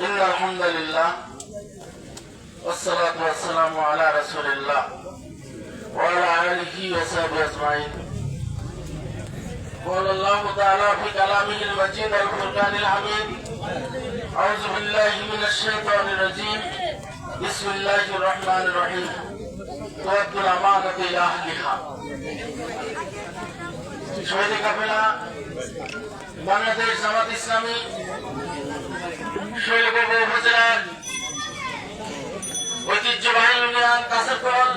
إن الحمد لله والصلاة والسلام على رسول الله وعلى آله وصحبه أجمعين قال الله تعالى في كلامه المجيد الفرقان الحميد أعوذ بالله من الشيطان الرجيم بسم الله الرحمن الرحيم تؤد الأمانة إلى أهلها শহীদ কাফেলা বাংলাদেশ জামাত ইসলামী শৈলকুপা উপজেলার ঐতিহ্যবাহী ইউনিয়ন কাছেরকল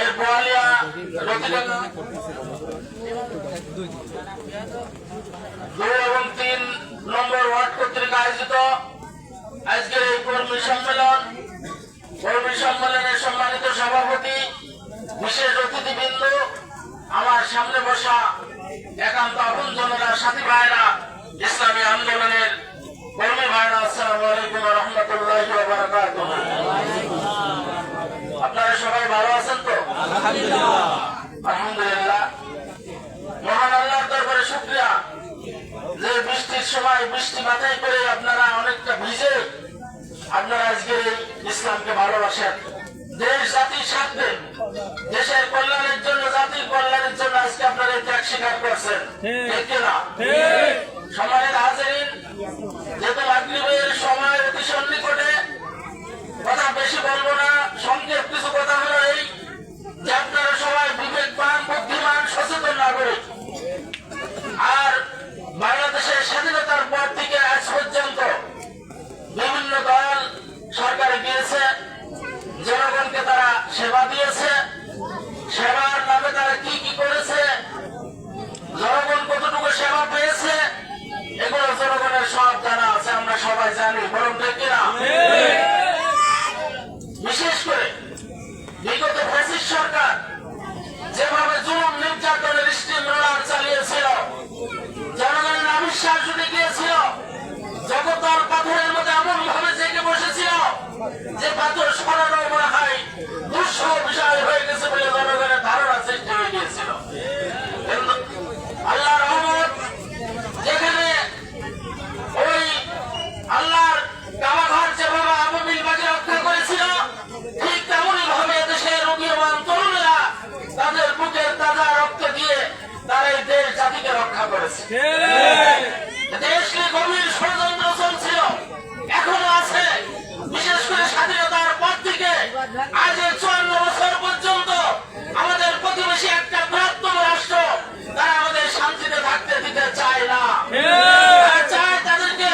এর বোয়ালিয়া দুই এবং তিন নম্বর ওয়ার্ড কর্তৃক আয়োজিত আজকের এই কর্মী সম্মেলন। কর্মী সম্মেলনের সম্মানিত সভাপতি, বিশেষ অতিথিবৃন্দ, আমার সামনে বসা একান্ত আপনজনেরা, সাথী ভাইরা ইসলামী আন্দোলনের কর্মী ভাইরা আসসালামু আলাইকুম রহমতুল্লাহ আপনারা সবাই ভালো আছেন তো? আলহামদুলিল্লাহ। মহান আল্লাহর দরবারে শুক্রিয়া। যে বৃষ্টির সময় বৃষ্টি মাথায় করে আপনারা অনেকটা ভিজে আপনারা আজকে ইসলামকে ভালোবাসেন। দেশ জাতির স্বার্থে দেশের কল্যাণের জন্য জাতির কল্যাণের জন্য আজকে আপনারা ত্যাগ স্বীকার করছেন। ঠিক। কিনা? সম্মানিত হাজারিন যেহেতু মাগরিবের সময় অতি সন্নিকটে কথা বেশি বলব না সংক্ষেপ কিছু কথা হলো এই যে আপনারা সবাই বিবেকবান বুদ্ধিমান সচেতন নাগরিক আর বাংলাদেশের স্বাধীনতার পর থেকে আজ পর্যন্ত বিভিন্ন দল সরকারে গিয়েছে জনগণকে তারা সেবা দিয়েছে সেবার নামে তারা কি কি করেছে জনগণ কতটুকু সেবা পেয়েছে এগুলো জনগণের সব জানা আছে আমরা সবাই যেভাবে জুলুম, নির্যাতনের স্টিম রোলার চালিয়েছিল, জনগণের আবিশ্বাস উঠে গিয়েছিল জগতার পাথরের মধ্যে এমন ভাবে জেগে বসেছিল যে পাথর সরানো মনে হয় দুঃসহ হয়ে গেছে বলে জনগণের ধারণা সৃষ্টি হয়ে গিয়েছিল কিন্তু আল্লাহ রহমত যেখানে ওই আল্লাহর কাবাঘর যেভাবে আবমিল বাজি রক্ষা করেছিল ঠিক তেমনই ভাবে দেশের উদীয়মান তরুণেরা তাদের বুকের তাজা রক্ত দিয়ে তারা এই দেশ জাতিকে রক্ষা করেছে দেশকে গভীর ষড়যন্ত্র চলছিল এখনও আছে বিশেষ করে স্বাধীনতার পর থেকে আজ এই চুয়ান্ন বছর পর্যন্ত আমাদের প্রতিবেশী একটা বৃহত্তম রাষ্ট্র তারা আমাদের শান্তিতে থাকতে দিতে চায় না তারা চায় তাদেরকে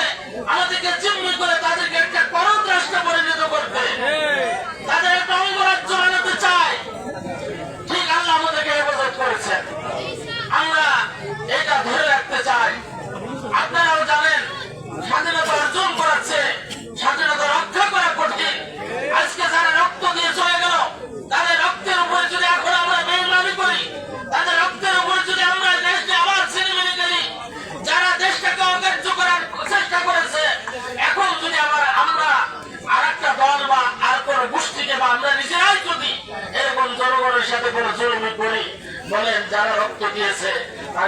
আমাদেরকে জিম্মি করে তাদেরকে একটা করদ রাষ্ট্রে পরিণত করতে তাদের একটা অঙ্গরাজ্য বানাতে চায় ঠিক আল্লাহ আমাদেরকে হেফাজত করেছেন আমরা এটা ধরে রাখতে চাই আপনারাও জানেন স্বাধীনতা অর্জন করাচ্ছে স্বাধীনতা রক্ষা করা কঠিন আজকে যারা রক্ত দিয়ে চলে গেল তাদের রক্তের উপরে যদি এখন আমরা বেইমানি করি তাদের রক্তের উপরে যদি আমরা দেশকে আবার ছিনিমিনি করি যারা দেশটাকে অকার্য করার চেষ্টা করেছে এখন যদি আবার আমরা আর একটা দল বা আর কোন গোষ্ঠীকে বা আমরা নিজেরাই যদি এরকম জনগণের জুলমি করি বলেন যারা রক্ত দিয়েছে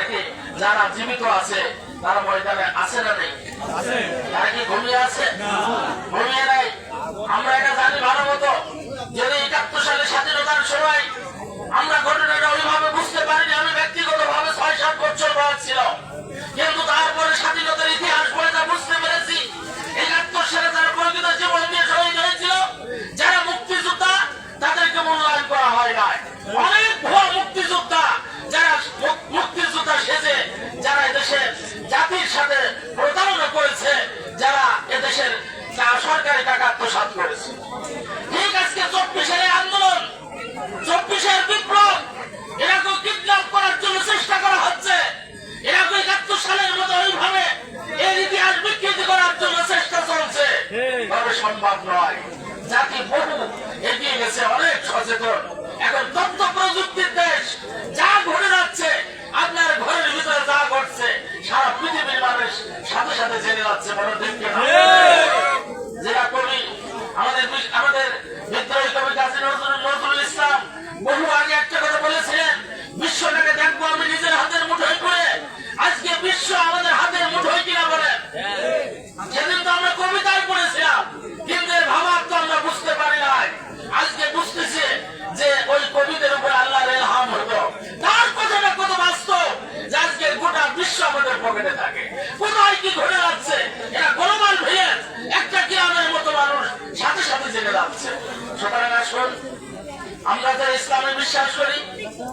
কি যারা জীবিত আছে তারা ময়দানে আছে না নেই? তারা কি ঘুমিয়ে আছে? ঘুমিয়ে নাই? আমরা এটা জানি ভালো মতো। যদি একাত্তর সালে স্বাধীনতার সময় আমরা ঘটনাটা ওইভাবে বুঝতে পারিনি আমি ব্যক্তিগত ভাবে ছয় সাত বছর বয়স ছিল কিন্তু তারপরে স্বাধীনতার ইতিহাস পড়ে তা বুঝতে পেরেছি একাত্তর সালে তারা প্রকৃত জীবন দিয়ে শহীদ হয়েছিল যারা মুক্তিযোদ্ধা তাদেরকে মূল্যায়ন করা হয় নাই অনেক ভুয়া মুক্তিযোদ্ধা যারা মু- মুক্তিযোদ্ধা সেজে যারা এদেশের জাতির সাথে প্রতারণা করেছে যারা এদেশের যা- আত্মসাৎ করেছে। ঠিক আজকে চব্বিশের আন্দোলন চব্বিশের বিপ্লব এরাকে কিডন্যাপ করার জন্য চেষ্টা করা হচ্ছে। এরাকে একাত্তর সালের মতো ওইভাবে এর ইতিহাস বিকৃতি করার জন্য চেষ্টা চলছে। তবে সম্ভব নয়। জাতি বহু এগিয়ে গেছে অনেক সচেতন। এখন তথ্য প্রযুক্তির দেশ যা ঘটে যাচ্ছে আপনার ঘরের ভিতরে যা ঘটছে সারা পৃথিবীর মানুষ সাথে সাথে জেনে যাচ্ছে বড় দেখতে যেটা কবি আমাদের আমাদের বিদ্রোহী কবি কাজী নজরুল ইসলাম বহু আগে একটা কথা বলেছিলেন বিশ্বটাকে দেখব আমি নিজের হাতের মুঠোয় করে আজকে বিশ্ব আমাদের হাতের মুঠোয় কিনা বলে পকেটে থাকে কোথায় কি ঘটে যাচ্ছে এটা গ্লোবাল ভিলেজ একটা গ্রামের মতো মানুষ সাথে সাথে জেনে যাচ্ছে সুতরাং আসুন আমরা যারা ইসলামে বিশ্বাস করি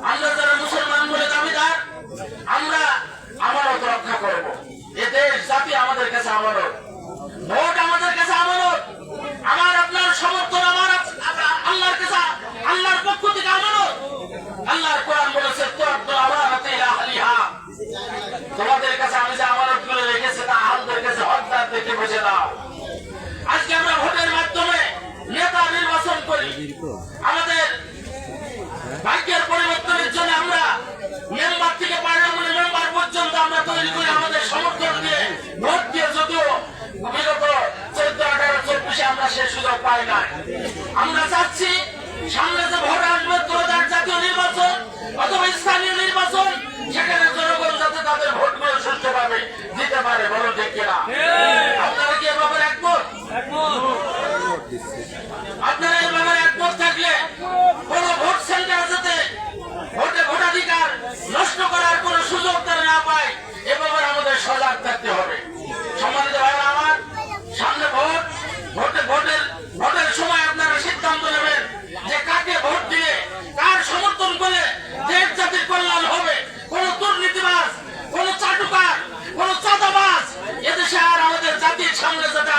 আমরা যারা মুসলমান বলে দাবিদার আমরা আমানত রক্ষা করব এ দেশ জাতি আমাদের কাছে আমানত ভোট আমাদের কাছে আমানত আমার আপনার সমর্থন আমার আপ- আপ- আল্লাহর কাছে আল্লাহর পক্ষ থেকে আমানত আল্লাহর কোরআন বলেছে তোর আমার হাতে আহলিহা তোমাদের কাছে আমি যে আমানত করে রেখেছি তা আহলদের কাছে হকদার দেখে বুঝে দাও আজকে আমরা ভোটের মাধ্যমে নেতা নির্বাচন করি আমাদের ভাগ্যের পরিবর্তনের জন্য আমরা মেম্বার থেকে পার্লামেন্ট মেম্বার পর্যন্ত আমরা তৈরি করে আমাদের সমর্থন দিয়ে ভোট দিয়ে যদিও বিগত চোদ্দ, আঠারো, চব্বিশে আমরা সে সুযোগ পাই না আমরা চাচ্ছি সামনে যে ভোট আসবে দু হাজার জাতীয় নির্বাচন অথবা স্থানীয় নির্বাচন সেখানে জনগণ যাতে তাদের ভোটগুলো সুষ্ঠুভাবে দিতে পারে বলো ঠিক কিনা আপনারা কি এ ব্যাপারে একমত আপনারা এই ব্যাপারে একমত থাকলে কোন ভোট সেন্টার যাতে ভোটে ভোটাধিকার নষ্ট করার কোন সুযোগ তারা না পায় এ ব্যাপারে আমাদের সজাগ থাকতে হবে সম্মানিত ভাইরা আমার সামনে ভোট ভোটে ভোটের ভোটের সময় আপনারা সিদ্ধান্ত নেবেন যে কাকে ভোট দিয়ে কার সমর্থন করলে দেশ জাতির কল্যাণ হবে কোন দুর্নীতিবাজ কোন চাটুকার কোন চাঁদাবাজ এদেশে আর আমাদের জাতির সামনে যেটা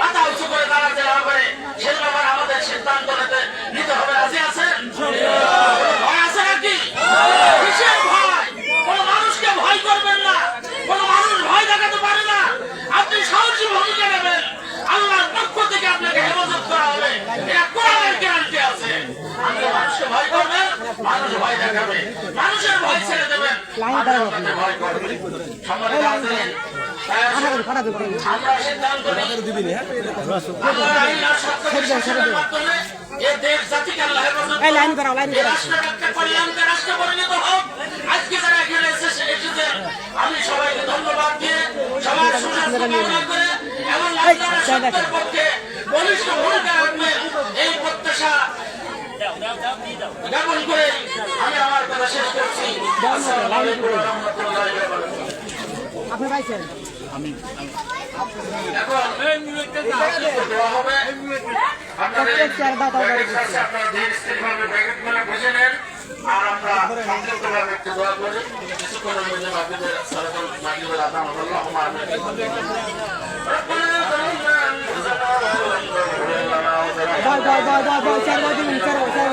মাথা উঁচু করে দাঁড়াতে না পারে সে ব্যাপারে আমাদের সিদ্ধান্ত নিতে নিতে হবে রাজি আছেন ভয় আছে নাকি কিসের ভয় কোন মানুষকে ভয় করবেন না কোন মানুষ ভয় দেখাতে পারে না আপনি সাহসী ভূমিকা নেবেন আল্লাহর পক্ষ থেকে আপনাকে হেফাজত করা হবে এটা কোরআনের গ্যারান্টি আছে আপনি মানুষকে ভয় করবেন মানুষ ভয় দেখাবে মানুষের ভয় ছেড়ে দেবেন লাইন করাও, লাইন করাও। আমি সবাইকে ধন্যবাদ দিয়ে সবার সুস্বাস্থ্য এবং বলিষ্ঠ ভূমিকা রাখবেন এই প্রত্যাশা জ্ঞাপন করে আমি আমার কথা শেষ করছি। আপনি ইন লাম তাগফির লানা ওয়া বয় বয় বয় বয় বয় চার বয় দিন চার বয় চার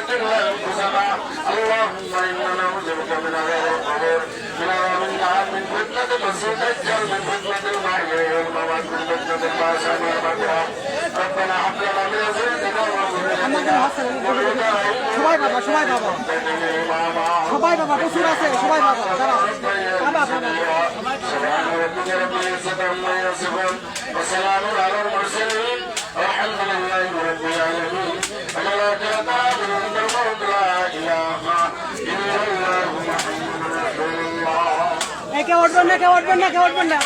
لا تكلنا انفسنا اللهم انا نعوذ بك من عذاب القبر من عذاب النار من فتنة المسيح الدجال من فتنة المحيا والممات من فتنة الباسا والمكروه ربنا هب لنا من ازواجنا وذريتنا قرة اعين সবাই বাবা সবাই বাবা واجعلنا اماما সবাই বাবা প্রচুর আছে সবাই বাবা দাঁড়াও বাবা বাবা কেউ উঠবেন না কেউ উঠবেন না কেউ উঠবেন না